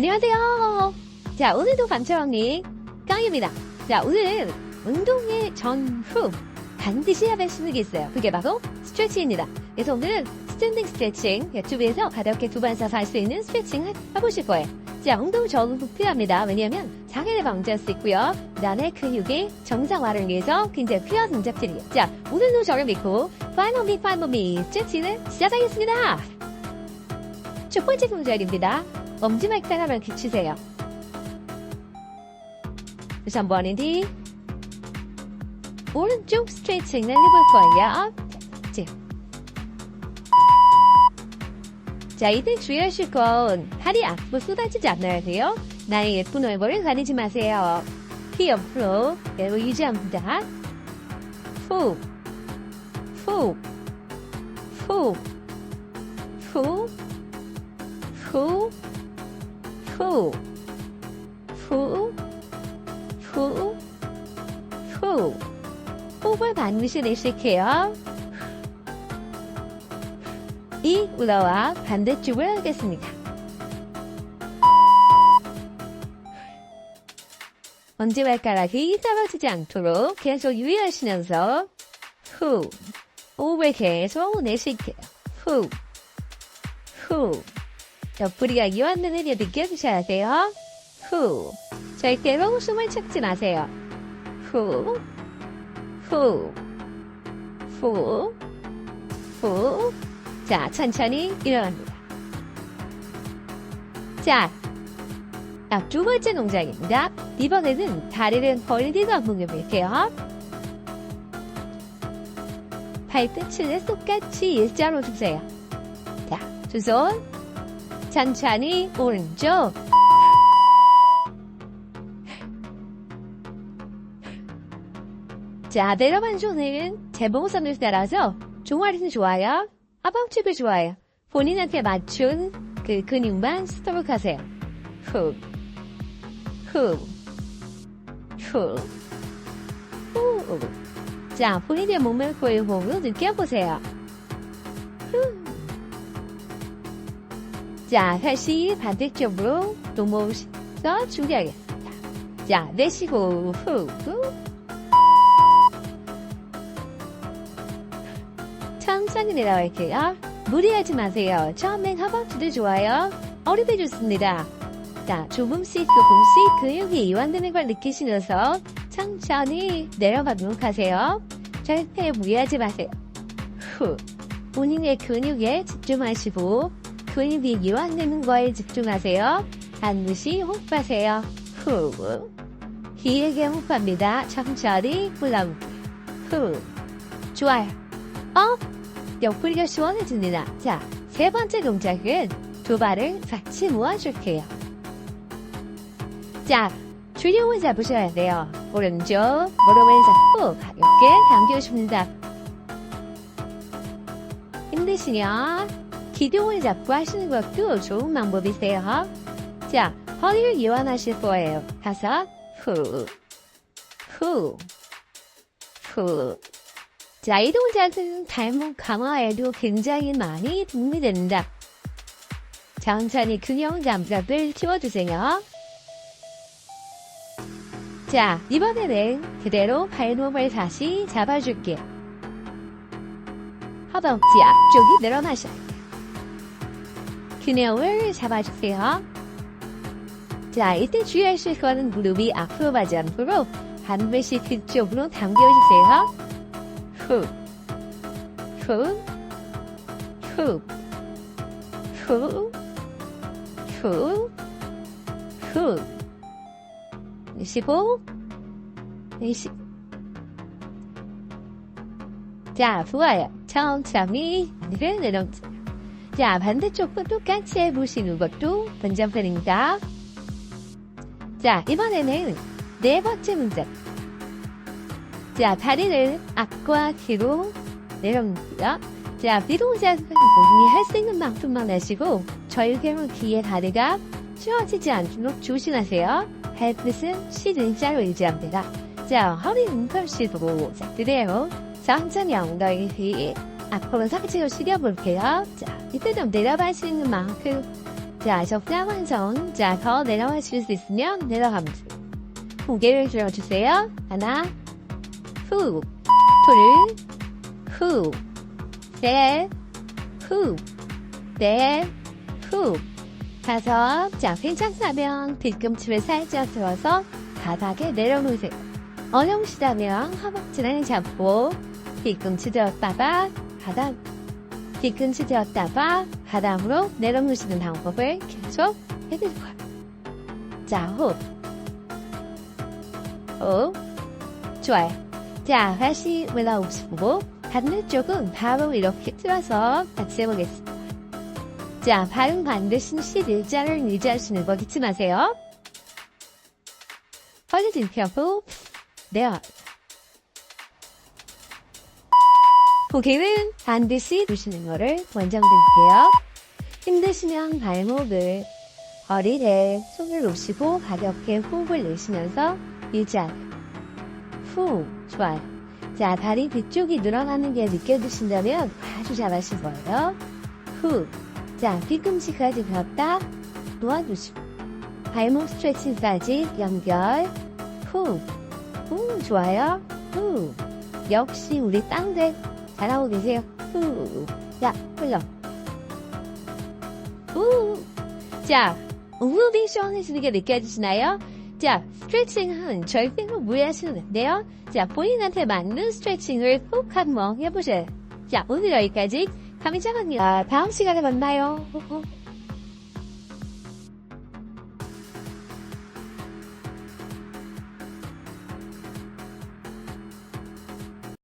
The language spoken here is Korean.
안녕하세요. 자, 오늘도 반차왕님 깡입니다. 자, 오늘은 운동의 전후 반드시 해야 하시는 게 있어요. 그게 바로 스트레칭입니다. 그래서 오늘은 스탠딩 스트레칭 유튜브에서 가볍게 두번 써서 할 수 있는 스트레칭을 해보실 거예요. 자, 운동 전후 필요합니다. 왜냐하면 장애를 방지할 수 있고요. 그다음에 근육의 정상화를 위해서 굉장히 필요한 동작들이에요. 자, 오늘도 저를 믿고 파이널 미 파이널 미 스트레칭을 시작하겠습니다. 첫 번째 동작입니다. 하나 붙이세요. 그래서 한번은 뒤 오른쪽 스트레칭을 해볼 거예요. 자, 자, 이때 주의하실 건 팔이 앞으로 쏟아지지 않아야 돼요. 나의 예쁜 얼굴을 가리지 마세요. 키 옆으로 매우 유지합니다. 후, 후, 후, 후, 후, 후, 후, 후, 후. 호흡을 반드시 내쉴게요. 이 올라와 반대쪽을 하겠습니다. 엄지발가락이 떨어지지 않도록 계속 유의하시면서 후, 호흡을 계속 내쉴게요. 후, 후. 옆구리가 이완되는 일 느껴주셔야 돼요. 후. 절대로 숨을 찾지 마세요. 후. 후. 후. 후. 자, 천천히 일어납니다. 자, 아, 두 번째 동작입니다. 이번에는 다리를 벌리고 한번 해볼게요. 발끝을 똑같이 일자로 두세요. 자, 두 손. 천천히 오른쪽. 자, 손은 재봉선을 따라서 종아리는 좋아요. 허벅지도 좋아요. 본인한테 맞춘 그 근육만 쓰도록 하세요. 후, 후, 후, 후. 자, 본인의 몸을 고유 호흡으로 느껴보세요. 후. 자, 다시 반대쪽으로 넘어오셔서 준비하겠습니다. 자, 내쉬고 후, 후. 천천히 내려갈게요. 무리하지 마세요. 처음엔 허벅지도 좋아요. 어리도 좋습니다. 자, 조금씩 조금씩 근육이 이완되는 걸 느끼시면서 천천히 내려가도록 하세요. 절대 무리하지 마세요. 후. 본인의 근육에 집중하시고 근육이 이완되는 거에 집중하세요. 반드시 호흡하세요. 후. 길게 호흡합니다. 천천히 올라오고. 후. 좋아요. 어? 옆구리가 시원해집니다. 자, 세 번째 동작은 두 발을 같이 모아줄게요. 자, 주름을 잡으셔야 돼요. 오른쪽 무릎을 잡고 가볍게 당겨줍니다. 힘드시면 기둥을 잡고 하시는 것도 좋은 방법이세요. 자, 허리를 이완하실 거예요. 다섯, 후, 후, 후. 자, 이 동작은 발목 강화에도 굉장히 많이 도움이 됩니다. 천천히 균형 감각을 키워주세요. 자, 이번에는 그대로 발목을 다시 잡아줄게요. 허벅지 앞쪽이 늘어나셔야 돼요. 균형을 잡아주세요. 자, 이때 주의하실 거는 무릎이 앞으로 가지 않도록 반드시 뒤쪽으로 당겨주세요. 후, 후, 후, 후, 후, 후. 내쉬고, 내쉬. 자, 좋아요. 천천히 내려주세요. 자, 반대쪽도 똑같이 해보시는 것도 번점편입니다. 자, 이번에는 네 번째 문제. 자, 다리를 앞과 뒤로 내려옵니다. 자, 비동작은 본인이 할 수 있는 만큼만 하시고 절개로 뒤에 다리가 추워지지 않도록 조심하세요. 발끝은 시든자로 유지합니다. 자, 허리 운동시도 자, 그대로 천천히 엉덩이 뒤 앞으로 상체로 숙여볼게요. 자, 이때 좀 있는 만큼 자, 적자 완성. 자, 더 내려와 주실 수 있으면 돼요. 고개를 들어주세요. 하나, 후, 둘, 후, 셋, 후, 넷, 후, 다섯. 자, 괜찮다면 뒤꿈치를 살짝 들어서 바닥에 내려놓으세요. 어려우시다면 허벅지를 잡고 뒤꿈치 들었다가 바닥, 뒤꿈치 들었다가 바닥으로 내려놓으시는 방법을 계속 해드릴 거예요. 자, 호흡. 호흡. 좋아요. 자, 다시 올라오시고 반대쪽은 바로 이렇게 틀어서 같이 해보겠습니다. 자, 발은 반드시 실 일자를 유지하시는 거 잊지 마세요. 허리 들펴고 내어. 고개는 반드시 두시는 거를 원정드릴게요. 힘드시면 발목을 허리를 손을 놓으시고 가볍게 호흡을 내쉬면서 유지하세요. 후, 좋아요. 자, 다리 뒤쪽이 늘어나는 게 느껴지신다면 아주 잘하신 거예요. 후, 자, 뒤꿈치까지 폈다 놓아주시고 발목 스트레칭까지 연결. 후, 후, 좋아요. 후, 역시 우리 땅들 잘하고 계세요. 후, 자, 흘러. 후, 자, 무빙 시원해지는 게 느껴지시나요? 자, 스트레칭은 절대로 무리하시면 안 돼요. 자, 본인한테 맞는 스트레칭을 꼭 한번 해보세요. 자, 오늘 여기까지 감사합니다. 다음 시간에 만나요.